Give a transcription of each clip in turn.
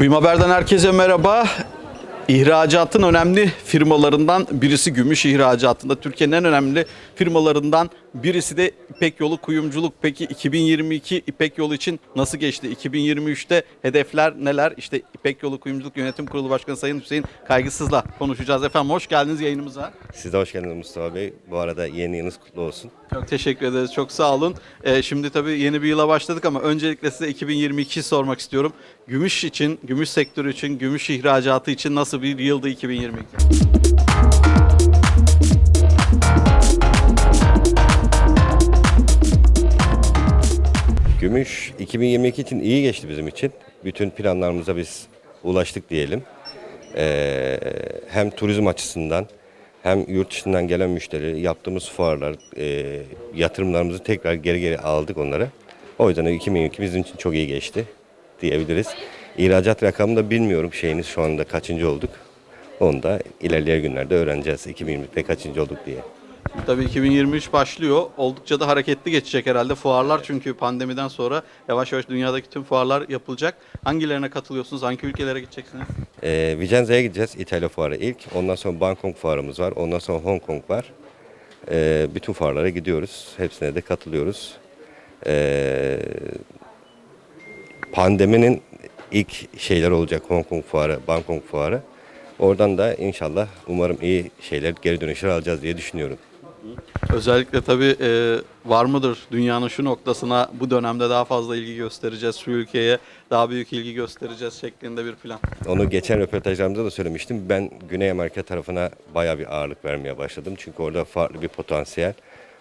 Kuyum Haber'den herkese merhaba. İhracatın önemli firmalarından birisi gümüş ihracatında. Türkiye'nin en önemli firmalarından birisi de İpek Yolu Kuyumculuk. Peki 2022 İpek Yolu için nasıl geçti? 2023'te hedefler neler? İşte İpek Yolu Kuyumculuk Yönetim Kurulu Başkanı Sayın Hüseyin Kaygısız'la konuşacağız efendim. Hoş geldiniz yayınımıza. Siz de hoş geldiniz Mustafa Bey. Bu arada yeni yılınız kutlu olsun. Çok teşekkür ederiz. Çok sağ olun. Ee, şimdi tabii yeni bir yıla başladık ama öncelikle size 2022 sormak istiyorum. Gümüş için, gümüş sektörü için, gümüş ihracatı için nasıl bir yıldı 2022? 2022 için iyi geçti bizim için. Bütün planlarımıza biz ulaştık diyelim. Ee, hem turizm açısından hem yurt dışından gelen müşteri, yaptığımız fuarlar, e, yatırımlarımızı tekrar geri geri aldık onları. O yüzden 2022 bizim için çok iyi geçti diyebiliriz. İhracat rakamını da bilmiyorum şeyiniz şu anda kaçıncı olduk. Onu da ilerleyen günlerde öğreneceğiz 2020'de kaçıncı olduk diye. Tabii 2023 başlıyor. Oldukça da hareketli geçecek herhalde fuarlar çünkü pandemiden sonra yavaş yavaş dünyadaki tüm fuarlar yapılacak. Hangilerine katılıyorsunuz? Hangi ülkelere gideceksiniz? Ee, Vicenza'ya gideceğiz İtalya fuarı ilk. Ondan sonra Bangkok fuarımız var. Ondan sonra Hong Kong var. Ee, bütün fuarlara gidiyoruz. Hepsine de katılıyoruz. Ee, pandeminin ilk şeyler olacak Hong Kong fuarı, Bangkok fuarı. Oradan da inşallah umarım iyi şeyler, geri dönüşler alacağız diye düşünüyorum. Özellikle tabii e, var mıdır dünyanın şu noktasına bu dönemde daha fazla ilgi göstereceğiz, şu ülkeye daha büyük ilgi göstereceğiz şeklinde bir plan. Onu geçen röportajlarımda da söylemiştim. Ben Güney Amerika tarafına bayağı bir ağırlık vermeye başladım. Çünkü orada farklı bir potansiyel,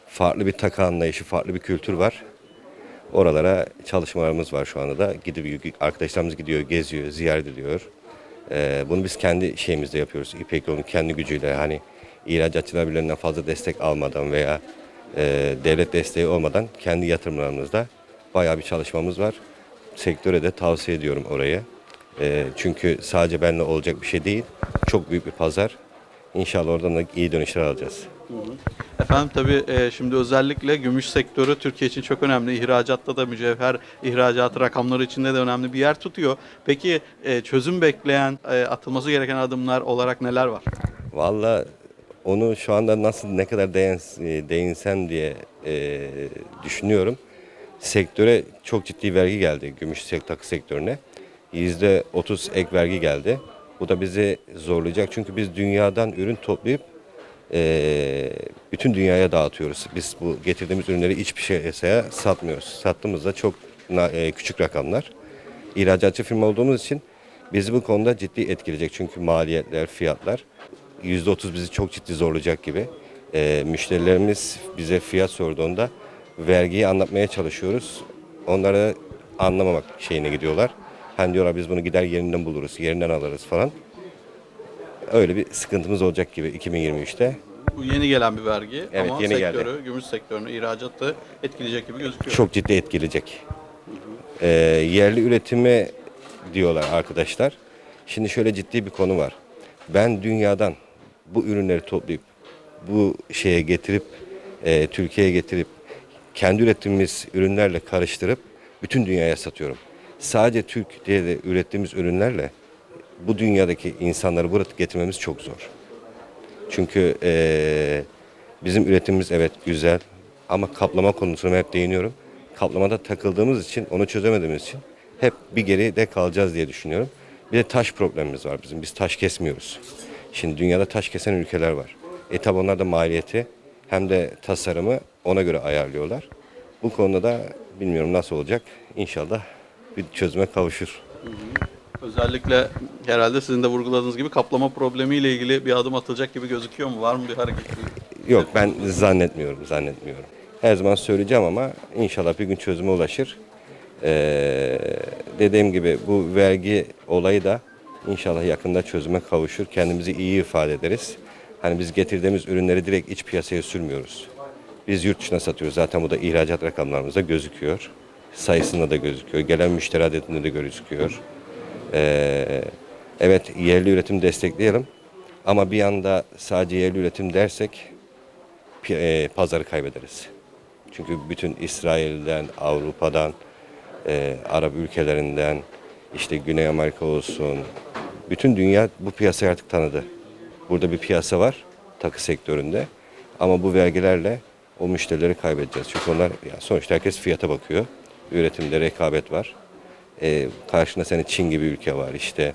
farklı bir takı anlayışı, farklı bir kültür var. Oralara çalışmalarımız var şu anda da. Gidip arkadaşlarımız gidiyor, geziyor, ziyaret ediyor. Ee, bunu biz kendi şeyimizde yapıyoruz. İpek yolunun kendi gücüyle hani ihracatçılar birbirlerinden fazla destek almadan veya e, devlet desteği olmadan kendi yatırımlarımızda bayağı bir çalışmamız var. Sektöre de tavsiye ediyorum orayı. Ee, çünkü sadece benimle olacak bir şey değil. Çok büyük bir pazar. İnşallah oradan da iyi dönüşler alacağız. Efendim tabii e, şimdi özellikle gümüş sektörü Türkiye için çok önemli. İhracatta da mücevher ihracatı rakamları içinde de önemli bir yer tutuyor. Peki e, çözüm bekleyen, e, atılması gereken adımlar olarak neler var? Valla onu şu anda nasıl ne kadar değin, e, değinsem diye e, düşünüyorum. Sektöre çok ciddi vergi geldi gümüş takı sektörüne. Yüzde 30 ek vergi geldi. Bu da bizi zorlayacak çünkü biz dünyadan ürün toplayıp e, bütün dünyaya dağıtıyoruz. Biz bu getirdiğimiz ürünleri iç piyasaya satmıyoruz. Sattığımızda çok e, küçük rakamlar. İhracatçı firma olduğumuz için bizi bu konuda ciddi etkileyecek. Çünkü maliyetler, fiyatlar %30 bizi çok ciddi zorlayacak gibi. E, müşterilerimiz bize fiyat sorduğunda vergiyi anlatmaya çalışıyoruz. Onlara anlamamak şeyine gidiyorlar. Hani diyorlar biz bunu gider yerinden buluruz, yerinden alırız falan. Öyle bir sıkıntımız olacak gibi 2023'te. Bu yeni gelen bir vergi Evet, ama yeni geldi. sektörü, gümüş sektörünü, ihracatı etkileyecek gibi gözüküyor. Çok ciddi etkileyecek. Ee, yerli üretimi diyorlar arkadaşlar. Şimdi şöyle ciddi bir konu var. Ben dünyadan bu ürünleri toplayıp bu şeye getirip e, Türkiye'ye getirip kendi ürettiğimiz ürünlerle karıştırıp bütün dünyaya satıyorum. Sadece Türkiye'de ürettiğimiz ürünlerle bu dünyadaki insanları buraya getirmemiz çok zor. Çünkü eee, bizim üretimimiz evet güzel ama kaplama konusuna hep değiniyorum. Kaplamada takıldığımız için, onu çözemediğimiz için hep bir geride kalacağız diye düşünüyorum. Bir de taş problemimiz var bizim. Biz taş kesmiyoruz. Şimdi dünyada taş kesen ülkeler var. E tabi onlar da maliyeti hem de tasarımı ona göre ayarlıyorlar. Bu konuda da bilmiyorum nasıl olacak. İnşallah bir çözüme kavuşur. Özellikle herhalde sizin de vurguladığınız gibi kaplama problemiyle ilgili bir adım atılacak gibi gözüküyor mu? Var mı bir hareketlilik? Yok ben zannetmiyorum, zannetmiyorum. Her zaman söyleyeceğim ama inşallah bir gün çözüme ulaşır. Ee, dediğim gibi bu vergi olayı da inşallah yakında çözüme kavuşur. Kendimizi iyi ifade ederiz. Hani biz getirdiğimiz ürünleri direkt iç piyasaya sürmüyoruz. Biz yurt dışına satıyoruz. Zaten bu da ihracat rakamlarımızda gözüküyor. Sayısında da gözüküyor. Gelen müşteri adetinde de gözüküyor. Ee, evet yerli üretim destekleyelim. Ama bir anda sadece yerli üretim dersek e, pazarı kaybederiz. Çünkü bütün İsrail'den, Avrupa'dan, e, Arap ülkelerinden, işte Güney Amerika olsun. Bütün dünya bu piyasayı artık tanıdı. Burada bir piyasa var takı sektöründe. Ama bu vergilerle o müşterileri kaybedeceğiz. Çünkü onlar yani sonuçta herkes fiyata bakıyor. Üretimde rekabet var. Ee, karşında senin Çin gibi ülke var. İşte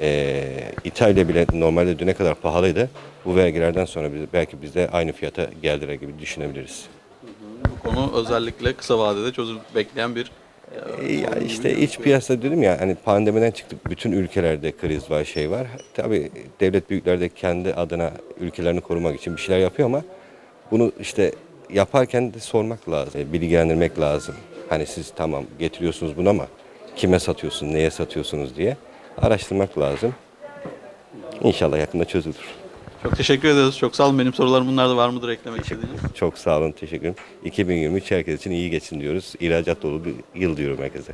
ee, İtalya bile normalde düne kadar pahalıydı. Bu vergilerden sonra biz, belki biz de aynı fiyata geldiler gibi düşünebiliriz. Bu konu özellikle kısa vadede çözüm bekleyen bir Ya işte iç piyasa dedim ya hani pandemiden çıktık. Bütün ülkelerde kriz var, şey var. Tabii devlet büyükleri de kendi adına ülkelerini korumak için bir şeyler yapıyor ama bunu işte yaparken de sormak lazım. e, Bilgilendirmek lazım. Hani siz tamam getiriyorsunuz bunu ama kime satıyorsunuz, neye satıyorsunuz diye araştırmak lazım. İnşallah yakında çözülür. Çok teşekkür ederiz. Çok sağ olun. Benim sorularım bunlar da var mıdır eklemek istediğiniz? Çok sağ olun, teşekkür ederim. 2023 herkes için iyi geçsin diyoruz. İhracat dolu bir yıl diyorum herkese.